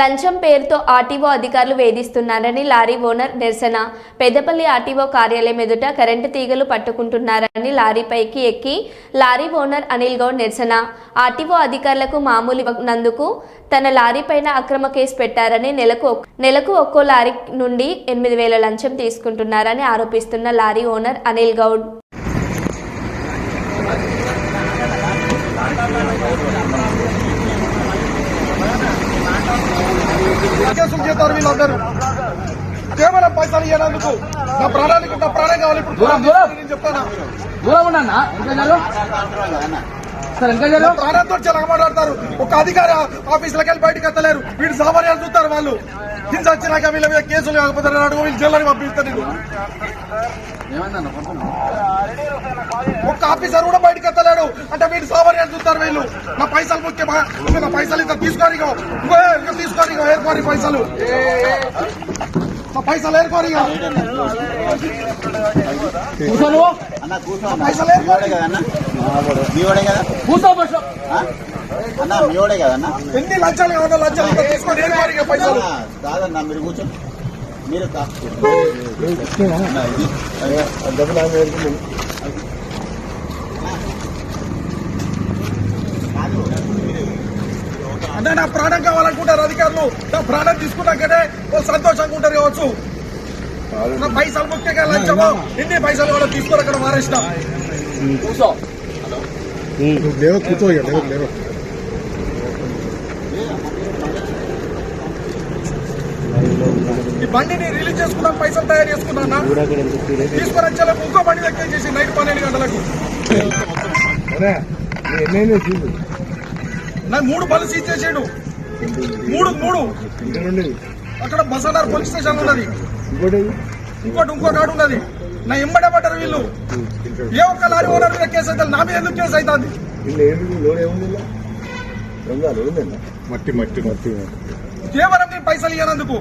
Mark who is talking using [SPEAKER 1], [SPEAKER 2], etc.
[SPEAKER 1] లంచం పేరుతో ఆర్టీఓ అధికారులు వేధిస్తున్నారని లారీ ఓనర్ నిరసన. పెద్దపల్లి ఆర్టీఓ కార్యాలయం ఎదుట కరెంటు తీగలు పట్టుకుంటున్నారని లారీపైకి ఎక్కి లారీ ఓనర్ అనిల్ గౌడ్ నిరసన. ఆర్టీఓ అధికారులకు మామూలు ఇవ్వనందుకు తన లారీ పైన అక్రమ కేసు పెట్టారని నెలకు నెలకు ఒక్కో లారీ నుండి ఎనిమిది వేల లంచం తీసుకుంటున్నారని ఆరోపిస్తున్న లారీ ఓనర్ అనిల్ గౌడ్
[SPEAKER 2] కేసులు చేస్తారు వీళ్ళందరూ. కేవలం పైసలు ఇవ్వనందుకు నా ప్రాణానికి నా ప్రాణం కావాలి ఇప్పుడు. నేను చెప్తాను?
[SPEAKER 3] దూరం ఉన్నా
[SPEAKER 2] ప్రాణంతో చాలా మాట్లాడతారు. ఒక అధికారి ఆఫీసులకు వెళ్ళి బయటకు ఎత్తలేరు. వీడు సామాన్యాలు చూస్తారు వాళ్ళు. హింస వచ్చినాక వీళ్ళ మీద కేసులు కాకపోతే వీళ్ళు జైల్లోని పంపిస్తారు నేను ఒక్క ఆఫీసర్ కూడా బయటకు ఎత్తలేడు. అంటే వీడు సామాన్యాలు చూస్తారు వీళ్ళు? నా పైసలు ముఖ్యమా నా పైసలు ఇంత తీసుకోని తీసుకోని ఏరుకోని పైసలు? పైసలు
[SPEAKER 4] అన్న.
[SPEAKER 2] పైసలు
[SPEAKER 4] కదా అన్న కదా
[SPEAKER 3] కూర్చో
[SPEAKER 4] మీవాడే కదా అన్న
[SPEAKER 2] ఎన్ని లంచాలు కావాలో లంచాలు తీసుకొని పైసలు
[SPEAKER 4] కాదన్న మీరు కూర్చో మీరు కా-
[SPEAKER 2] అంటే నా ప్రాణం కావాలనుకుంటారు అధికారులు. నా ప్రాణం తీసుకున్నాకనే వాళ్ళు సంతోషంగా ఉంటారు కావచ్చు. నా పైసలు ముఖ్యంగా లంచము ఎన్ని పైసలు కూడా తీసుకొని అక్కడ మారేసిన
[SPEAKER 3] కూర్చో.
[SPEAKER 2] లేవు కూర్చో లేవు లేవు. ఈ బండిని రిలీజ్ చేసుకున్నాం పైసలు తయారు చేసుకున్నా తీసుకొని వచ్చేలకు ఇంకో బండి దగ్గర చేసి నైట్ పన్నెండు గంటలకు. నా మూడు బలు సీజ్ చేసాడు. మూడు మూడు. అక్కడ బసనార్ పోలీస్ స్టేషన్ ఉన్నది. ఇంకోటి? ఇంకో కాడు ఉన్నది. నా పడ్డారు వీళ్ళు. ఏ ఒక్క లారీ ఓనర్ మీద కేసు అయితే నా మీద ఎందుకు కేసు అవుతుంది?
[SPEAKER 5] మట్టి మట్టి మట్టి
[SPEAKER 2] కేవలం నేను పైసలు ఇవ్వనందుకు